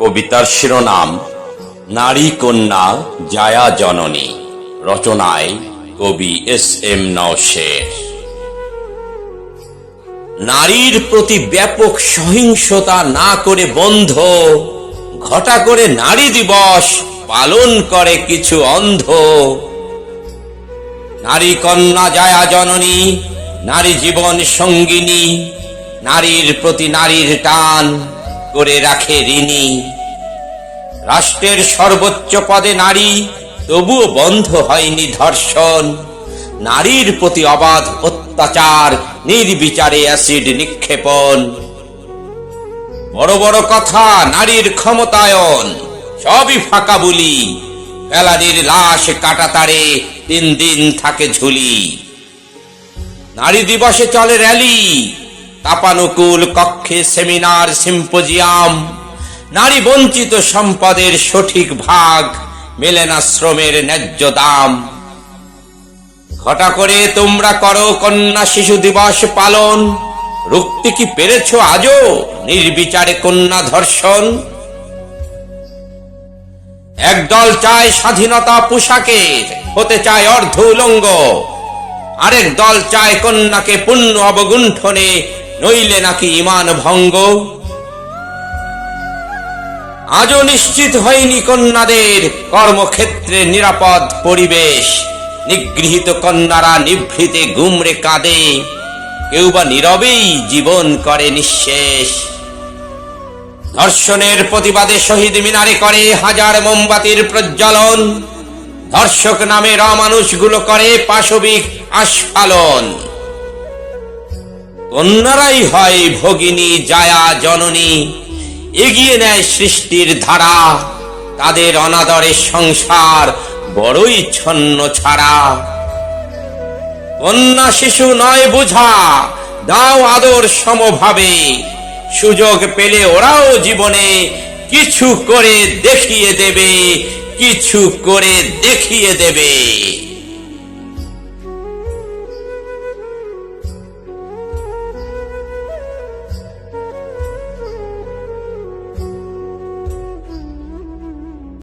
কবিতার শিরোনাম, নারী কন্যা জায়া জননী, রচনায় কবি এস এম নওশের। নারীর প্রতি ব্যাপক সহিংসতা না করে বন্ধ, ঘটা করে নারী দিবস পালন করে কিছু অন্ধ। নারী কন্যা জায়া জননী, নারী জীবন সঙ্গিনী, নারীর প্রতি নারীর টান করে রাখে ঋণী। রাষ্ট্রের সর্বোচ্চ পদে নারী, তবুও বন্ধ হয়নি ধর্ষণ। নারীর প্রতি অবাধ অত্যাচার, নির্বিচারে অ্যাসিড নিক্ষেপণ। বড় বড় কথা, নারীর ক্ষমতায়ন, সবই ফাঁকা বুলি। ফেলানির লাশ কাটাতারে, তিন দিন থাকে ঝুলি। নারী দিবসে চলে র্যালি তাপানুকুল কক্ষে সেমিনার, সিম্পোজিয়াম। নারী বঞ্চিত সম্পদের সঠিক ভাগ মেলে না শ্রমের ন্যায্য দাম। ঘটা করে তোমরা করো কন্যা শিশু দিবস পালন। রুখতে কি পেরেছ আজও? নির্বিচারে কন্যা ধর্ষণ। একদল চায় স্বাধীনতা পোশাকের হতে চায় অর্ধ উলঙ্গ। আরেক দল চায় কন্যাকে পূর্ণ অবগুণ্ঠনে নইলে নাকি ইমান ভঙ্গ। আজও নিশ্চিত হয়নি কন্যাদের কর্মক্ষেত্রে নিরাপদ পরিবেশ। নিগৃহীত কন্যারা নিভৃতে গুমরে কাঁদে। কেউ বা নীরবেই জীবন করে নিঃশেষ। ধর্ষণের প্রতিবাদে শহীদ মিনারে করে হাজার মোমবাতির প্রজ্বলন। ধর্ষক নামে মানুষগুলো করে পাশবিক আস্ফালন। কন্যারাই হয় ভগিনী, জায়া, জননী। এগিয়ে নেয় সৃষ্টির ধারা, তাদের অনাদরের সংসার বড়ই ছন্ন ছাড়া। কন্যা শিশু নয় বোঝা, দাও আদর সমভাবে। সুযোগ পেলে ওরাও জীবনে কিছু করে দেখিয়ে দেবে, কিছু করে দেখিয়ে দেবে।